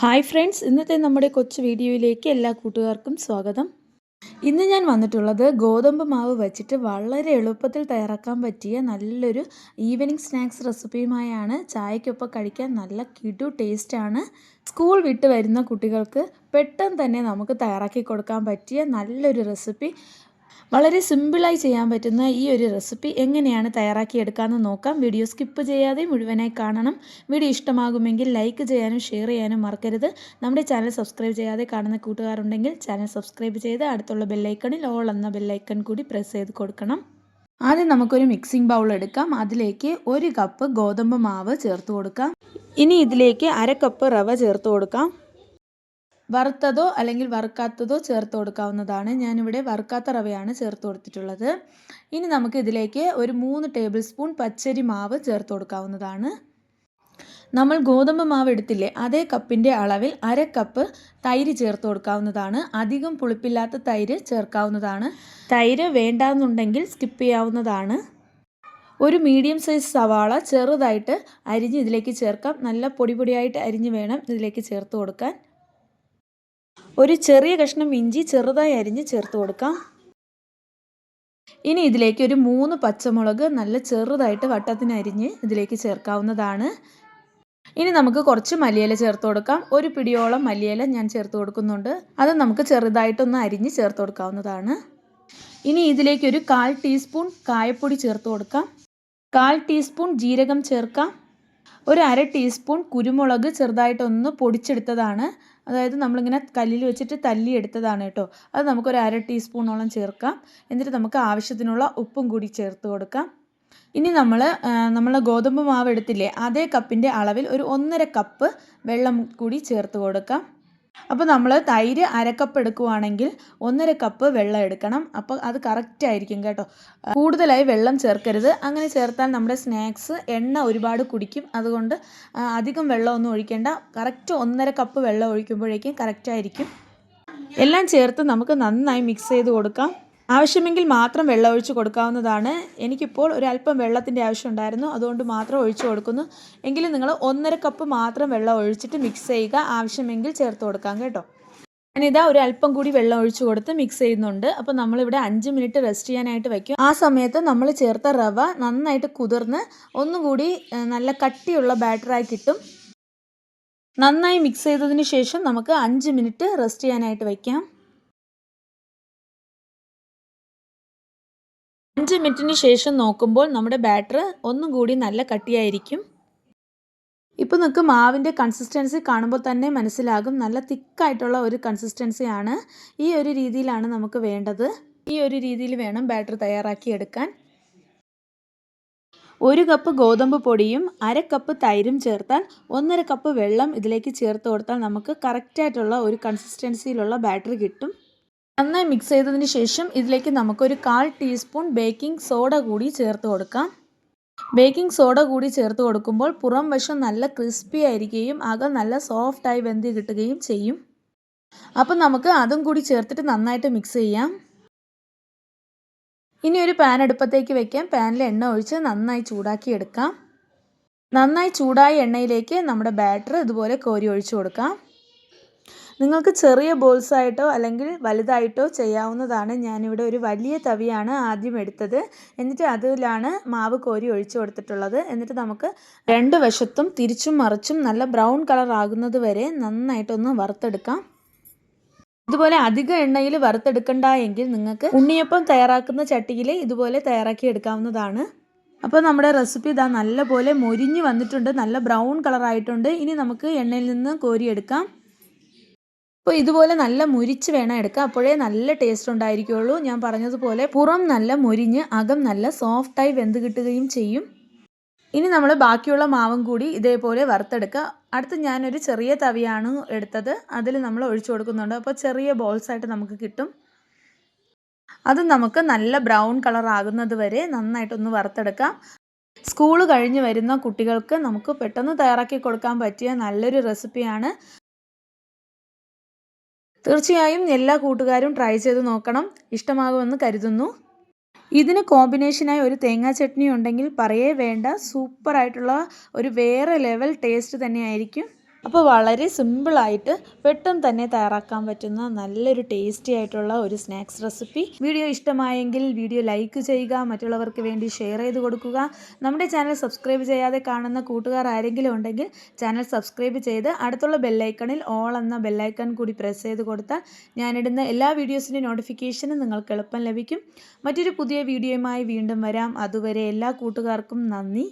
Hi friends ഇന്നത്തെ നമ്മുടെ കൊച്ചു വീഡിയോയിലേക്ക് എല്ലാ കൂട്ടുകാർക്കും സ്വാഗതം. ഇന്ന് ഞാൻ വന്നിട്ടുള്ളത് ഗോതമ്പ് മാവ് വെച്ചിട്ട് വളരെ എളുപ്പത്തിൽ തയ്യാറാക്കാൻ പറ്റിയ നല്ലൊരു ഈവനിങ് സ്നാക്സ് റെസിപ്പിയുമായാണ് ചായക്കൊപ്പം കഴിക്കാൻ നല്ല കിടു ടേസ്റ്റാണ്. സ്കൂൾ വിട്ട് വരുന്ന കുട്ടികൾക്ക് പെട്ടെന്ന് തന്നെ നമുക്ക് തയ്യാറാക്കി കൊടുക്കാൻ പറ്റിയ നല്ലൊരു റെസിപ്പി. വളരെ സിമ്പിളായി ചെയ്യാൻ പറ്റുന്ന ഈ ഒരു റെസിപ്പി എങ്ങനെയാണ് തയ്യാറാക്കിയെടുക്കാമെന്ന് നോക്കാം. വീഡിയോ സ്കിപ്പ് ചെയ്യാതെ മുഴുവനായി കാണണം. വീഡിയോ ഇഷ്ടമാകുമെങ്കിൽ ലൈക്ക് ചെയ്യാനും ഷെയർ ചെയ്യാനും മറക്കരുത്. നമ്മുടെ ചാനൽ സബ്സ്ക്രൈബ് ചെയ്യാതെ കാണുന്ന കൂട്ടുകാരുണ്ടെങ്കിൽ ചാനൽ സബ്സ്ക്രൈബ് ചെയ്ത് അടുത്തുള്ള ബെല്ലൈക്കണിൽ ഓൾ എന്ന ബെല്ലൈക്കൺ കൂടി പ്രസ് ചെയ്ത് കൊടുക്കണം. ആദ്യം നമുക്കൊരു മിക്സിംഗ് ബൗൾ എടുക്കാം. അതിലേക്ക് ഒരു കപ്പ് ഗോതമ്പ് മാവ് ചേർത്ത് കൊടുക്കാം. ഇനി ഇതിലേക്ക് അര കപ്പ് റവ ചേർത്ത് കൊടുക്കാം. വറുത്തതോ അല്ലെങ്കിൽ വറുക്കാത്തതോ ചേർത്ത് കൊടുക്കാവുന്നതാണ്. ഞാനിവിടെ വറുക്കാത്ത റവയാണ് ചേർത്ത് കൊടുത്തിട്ടുള്ളത്. ഇനി നമുക്ക് ഇതിലേക്ക് ഒരു മൂന്ന് ടേബിൾ സ്പൂൺ പച്ചരി മാവ് ചേർത്ത് കൊടുക്കാവുന്നതാണ്. നമ്മൾ ഗോതമ്പ് മാവ് എടുത്തില്ലേ അതേ കപ്പിന്റെ അളവിൽ അര കപ്പ് തൈര് ചേർത്ത് കൊടുക്കാവുന്നതാണ്. അധികം പുളിപ്പില്ലാത്ത തൈര് ചേർക്കാവുന്നതാണ്. തൈര് വേണ്ടാന്നുണ്ടെങ്കിൽ സ്കിപ്പ് ചെയ്യാവുന്നതാണ്. ഒരു മീഡിയം സൈസ് സവാള ചെറുതായിട്ട് അരിഞ്ഞ് ഇതിലേക്ക് ചേർക്കാം. നല്ല പൊടി പൊടിയായിട്ട് അരിഞ്ഞ് വേണം ഇതിലേക്ക് ചേർത്ത് കൊടുക്കാൻ. ഒരു ചെറിയ കഷ്ണം ഇഞ്ചി ചെറുതായി അരിഞ്ഞ് ചേർത്ത് കൊടുക്കാം. ഇനി ഇതിലേക്ക് ഒരു മൂന്ന് പച്ചമുളക് നല്ല ചെറുതായിട്ട് വട്ടത്തിന് അരിഞ്ഞ് ഇതിലേക്ക് ചേർക്കാവുന്നതാണ്. ഇനി നമുക്ക് കുറച്ച് മല്ലിയില ചേർത്ത് കൊടുക്കാം. ഒരു പിടിയോളം മല്ലിയില ഞാൻ ചേർത്ത് കൊടുക്കുന്നുണ്ട്. അത് നമുക്ക് ചെറുതായിട്ടൊന്ന് അരിഞ്ഞ് ചേർത്ത് കൊടുക്കാവുന്നതാണ്. ഇനി ഇതിലേക്ക് ഒരു കാൽ ടീസ്പൂൺ കായപ്പൊടി ചേർത്ത് കൊടുക്കാം. കാൽ ടീസ്പൂൺ ജീരകം ചേർക്കാം. ഒരു അര ടീസ്പൂൺ കുരുമുളക് ചെറുതായിട്ടൊന്ന് പൊടിച്ചെടുത്തതാണ്. അതായത് നമ്മളിങ്ങനെ കല്ലിൽ വെച്ചിട്ട് തല്ലി എടുത്തതാണ് കേട്ടോ. അത് നമുക്കൊരു അര ടീസ്പൂണോളം ചേർക്കാം. എന്നിട്ട് നമുക്ക് ആവശ്യത്തിനുള്ള ഉപ്പും കൂടി ചേർത്ത് കൊടുക്കാം. ഇനി നമ്മൾ നമ്മൾ ഗോതമ്പ് മാവ് എടുത്തില്ലേ അതേ കപ്പിന്റെ അളവിൽ ഒരു ഒന്നര കപ്പ് വെള്ളം കൂടി ചേർത്ത് കൊടുക്കാം. അപ്പോൾ നമ്മൾ തൈര് അരക്കപ്പ് എടുക്കുവാണെങ്കിൽ ഒന്നര കപ്പ് വെള്ളം എടുക്കണം. അപ്പോൾ അത് കറക്റ്റ് ആയിരിക്കും കേട്ടോ. കൂടുതലായി വെള്ളം ചേർക്കരുത്. അങ്ങനെ ചേർത്താൽ നമ്മുടെ സ്നാക്സ് എണ്ണ ഒരുപാട് കുടിക്കും. അതുകൊണ്ട് അധികം വെള്ളമൊന്നും ഒഴിക്കേണ്ട. കറക്റ്റ് ഒന്നര കപ്പ് വെള്ളം ഒഴിക്കുമ്പോഴേക്കും കറക്റ്റ് ആയിരിക്കും. എല്ലാം ചേർത്ത് നമുക്ക് നന്നായി മിക്സ് ചെയ്ത് കൊടുക്കാം. ആവശ്യമെങ്കിൽ മാത്രം വെള്ളം ഒഴിച്ച് കൊടുക്കാവുന്നതാണ്. എനിക്കിപ്പോൾ ഒരല്പം വെള്ളത്തിന്റെ ആവശ്യം ഉണ്ടായിരുന്നു അതുകൊണ്ട് മാത്രം ഒഴിച്ചു കൊടുക്കുന്നു. എങ്കിലും നിങ്ങൾ ഒന്നര കപ്പ് മാത്രം വെള്ളം ഒഴിച്ചിട്ട് മിക്സ് ചെയ്യുക. ആവശ്യമെങ്കിൽ ചേർത്ത് കൊടുക്കാം കേട്ടോ. ഞാനിതാ ഒരു അല്പം കൂടി വെള്ളം ഒഴിച്ചു കൊടുത്ത് മിക്സ് ചെയ്യുന്നുണ്ട്. അപ്പോൾ നമ്മളിവിടെ അഞ്ച് മിനിറ്റ് റെസ്റ്റ് ചെയ്യാനായിട്ട് വയ്ക്കും. ആ സമയത്ത് നമ്മൾ ചേർത്ത റവ നന്നായിട്ട് കുതിർന്ന് ഒന്നുകൂടി നല്ല കട്ടിയുള്ള ബാറ്ററായി കിട്ടും. നന്നായി മിക്സ് ചെയ്തതിന് ശേഷം നമുക്ക് അഞ്ച് മിനിറ്റ് റെസ്റ്റ് ചെയ്യാനായിട്ട് വയ്ക്കാം. അഞ്ച് മിനിറ്റിന് ശേഷം നോക്കുമ്പോൾ നമ്മുടെ ബാറ്റർ ഒന്നും കൂടി നല്ല കട്ടിയായിരിക്കും. ഇപ്പോൾ നിങ്ങൾക്ക് മാവിന്റെ കൺസിസ്റ്റൻസി കാണുമ്പോൾ തന്നെ മനസ്സിലാകും. നല്ല തിക്കായിട്ടുള്ള ഒരു കൺസിസ്റ്റൻസിയാണ് ഈ ഒരു രീതിയിലാണ് നമുക്ക് വേണ്ടത്. ഈ ഒരു രീതിയിൽ വേണം ബാറ്റർ തയ്യാറാക്കി എടുക്കാൻ. ഒരു കപ്പ് ഗോതമ്പ് പൊടിയും അര കപ്പ് തൈരും ചേർത്താൽ ഒന്നര കപ്പ് വെള്ളം ഇതിലേക്ക് ചേർത്ത് കൊടുത്താൽ നമുക്ക് കറക്റ്റായിട്ടുള്ള ഒരു കൺസിസ്റ്റൻസിയിലുള്ള ബാറ്ററി കിട്ടും. നന്നായി മിക്സ് ചെയ്തതിന് ശേഷം ഇതിലേക്ക് നമുക്കൊരു കാൽ ടീസ്പൂൺ ബേക്കിംഗ് സോഡ കൂടി ചേർത്ത് കൊടുക്കാം. ബേക്കിംഗ് സോഡ കൂടി ചേർത്ത് കൊടുക്കുമ്പോൾ പുറം വശം നല്ല ക്രിസ്പി ആയിരിക്കുകയും അകം നല്ല സോഫ്റ്റായി വെന്തി കിട്ടുകയും ചെയ്യും. അപ്പം നമുക്ക് അതും കൂടി ചേർത്തിട്ട് നന്നായിട്ട് മിക്സ് ചെയ്യാം. ഇനി ഒരു പാൻ അടുപ്പത്തേക്ക് വെക്കാം. പാനിൽ എണ്ണ ഒഴിച്ച് നന്നായി ചൂടാക്കി എടുക്കാം. നന്നായി ചൂടായ എണ്ണയിലേക്ക് നമ്മുടെ ബാറ്റർ ഇതുപോലെ കോരി ഒഴിച്ചു കൊടുക്കാം. നിങ്ങൾക്ക് ചെറിയ ബോൾസ് ആയിട്ടോ അല്ലെങ്കിൽ വലുതായിട്ടോ ചെയ്യാവുന്നതാണ്. ഞാനിവിടെ ഒരു വലിയ തവിയാണ് ആദ്യം എടുത്തത്. എന്നിട്ട് അതിലാണ് മാവ് കോരി ഒഴിച്ചു കൊടുത്തിട്ടുള്ളത്. എന്നിട്ട് നമുക്ക് രണ്ട് വശത്തും തിരിച്ചും മറിച്ചും നല്ല ബ്രൗൺ കളർ ആകുന്നത് വരെ നന്നായിട്ടൊന്ന് വറുത്തെടുക്കാം. ഇതുപോലെ അധിക എണ്ണയിൽ വറുത്തെടുക്കണ്ട എങ്കിൽ നിങ്ങൾക്ക് ഉണ്ണിയപ്പം തയ്യാറാക്കുന്ന ചട്ടിയിൽ ഇതുപോലെ തയ്യാറാക്കി എടുക്കാവുന്നതാണ്. അപ്പോൾ നമ്മുടെ റെസിപ്പി ഇതാ നല്ലപോലെ മൊരിഞ്ഞ് വന്നിട്ടുണ്ട്. നല്ല ബ്രൗൺ കളറായിട്ടുണ്ട് ഇനി നമുക്ക് എണ്ണയിൽ നിന്ന് കോരിയെടുക്കാം. അപ്പോൾ ഇതുപോലെ നല്ല മുരിച്ച് വേണം എടുക്കുക അപ്പോഴേ നല്ല ടേസ്റ്റ് ഉണ്ടായിരിക്കുള്ളൂ. ഞാൻ പറഞ്ഞതുപോലെ പുറം നല്ല മുരിഞ്ഞ് അകം നല്ല സോഫ്റ്റായി വെന്ത് കിട്ടുകയും ചെയ്യും. ഇനി നമ്മൾ ബാക്കിയുള്ള മാവും കൂടി ഇതേപോലെ വറുത്തെടുക്കുക. അടുത്ത് ഞാനൊരു ചെറിയ തവിയാണ് എടുത്തത്. അതിൽ നമ്മൾ ഒഴിച്ചു കൊടുക്കുന്നുണ്ട്. അപ്പോൾ ചെറിയ ബോൾസ് ആയിട്ട് നമുക്ക് കിട്ടും. അത് നമുക്ക് നല്ല ബ്രൗൺ കളർ ആകുന്നത് വരെ നന്നായിട്ടൊന്ന് വറുത്തെടുക്കാം. സ്കൂൾ കഴിഞ്ഞ് വരുന്ന കുട്ടികൾക്ക് നമുക്ക് പെട്ടെന്ന് തയ്യാറാക്കി കൊടുക്കാൻ പറ്റിയ നല്ലൊരു റെസിപ്പിയാണ് തീർച്ചയായും എല്ലാ കൂട്ടുകാരും ട്രൈ ചെയ്ത് നോക്കണം. ഇഷ്ടമാകുമെന്ന് കരുതുന്നു. ഇതിന് കോമ്പിനേഷനായി ഒരു തേങ്ങാ ചട്നി ഉണ്ടെങ്കിൽ പറയേ വേണ്ട. സൂപ്പറായിട്ടുള്ള ഒരു വേറെ ലെവൽ ടേസ്റ്റ് തന്നെയായിരിക്കും. അപ്പോൾ വളരെ സിമ്പിളായിട്ട് പെട്ടെന്ന് തന്നെ തയ്യാറാക്കാൻ പറ്റുന്ന നല്ലൊരു ടേസ്റ്റി ആയിട്ടുള്ള ഒരു സ്നാക്സ് റെസിപ്പി വീഡിയോ ഇഷ്ടമായെങ്കിൽ വീഡിയോ ലൈക്ക് ചെയ്യുക മറ്റുള്ളവർക്ക് വേണ്ടി ഷെയർ ചെയ്ത് കൊടുക്കുക. നമ്മുടെ ചാനൽ സബ്സ്ക്രൈബ് ചെയ്യാതെ കാണുന്ന കൂട്ടുകാർ ആരെങ്കിലും ഉണ്ടെങ്കിൽ ചാനൽ സബ്സ്ക്രൈബ് ചെയ്ത് അടുത്തുള്ള ബെല്ലൈക്കണിൽ ഓൾ എന്ന ബെല്ലൈക്കൺ കൂടി പ്രസ് ചെയ്ത് കൊടുത്താൽ ഞാനിടുന്ന എല്ലാ വീഡിയോസിന്റെ നോട്ടിഫിക്കേഷനും നിങ്ങൾക്ക് എളുപ്പം ലഭിക്കും. മറ്റൊരു പുതിയ വീഡിയോയുമായി വീണ്ടും വരാം. അതുവരെ എല്ലാ കൂട്ടുകാർക്കും നന്ദി.